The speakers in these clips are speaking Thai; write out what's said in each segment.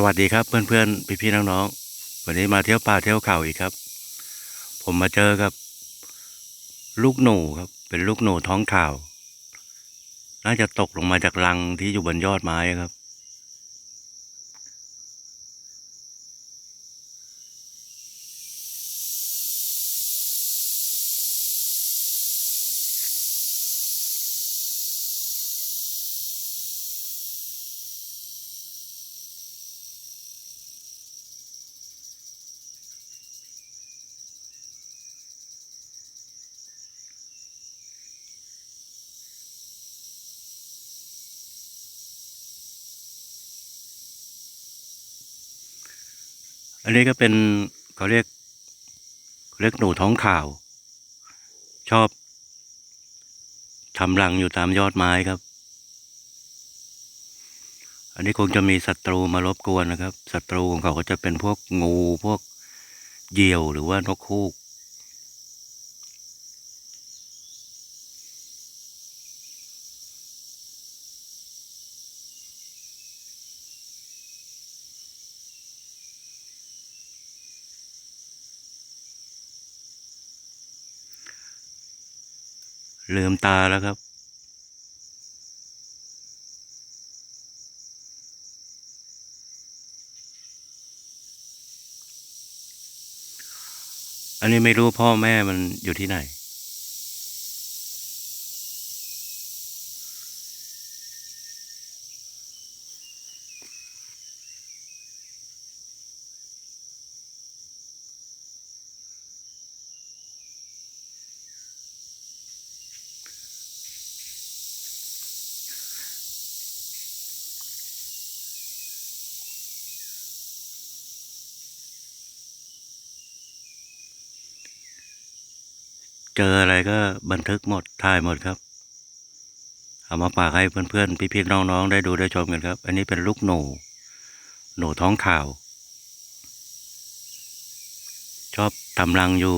สวัสดีครับเพื่อนๆพี่ๆน้องๆวันนี้มาเที่ยวป่าเที่ยวเขาอีกครับ ผมมาเจอกับ ลูกหนูครับ เป็นลูกหนูท้องข่าว น่าจะตกลงมาจากรังที่อยู่บนยอดไม้ครับ อันนี้ก็เป็นเขาเรียกเรียกหนูท้องข่าว ชอบทำรังอยู่ตามยอดไม้ครับ อันนี้คงจะมีศัตรูมารบกวนนะครับศัตรูของเขาก็จะเป็นพวกงูพวกเหยี่ยวหรือว่านกคูก ลืมตาแล้วครับ อันนี้ไม่รู้พ่อแม่มันอยู่ที่ไหน เจออะไรก็บันทึกหมดถ่ายหมดครับ เอามาฝากให้เพื่อนๆพี่ๆน้องๆได้ดูได้ชมกันครับ อันนี้เป็นลูกหนู หนูท้องข่าว ชอบทำรังอยู่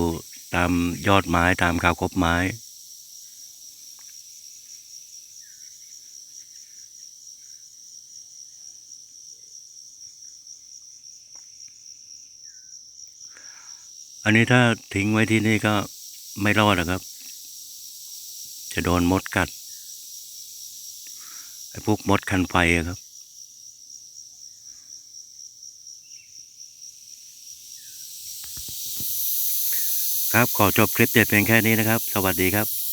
ตามยอดไม้ตามคาวคบไม้ อันนี้ถ้าทิ้งไว้ที่นี่ก็ ไม่รอดนะครับ จะโดนมดกัดไอ้พวกมดคันไฟอะครับ ครับขอจบคลิปเด็ดเพียงแค่นี้นะครับ สวัสดีครับ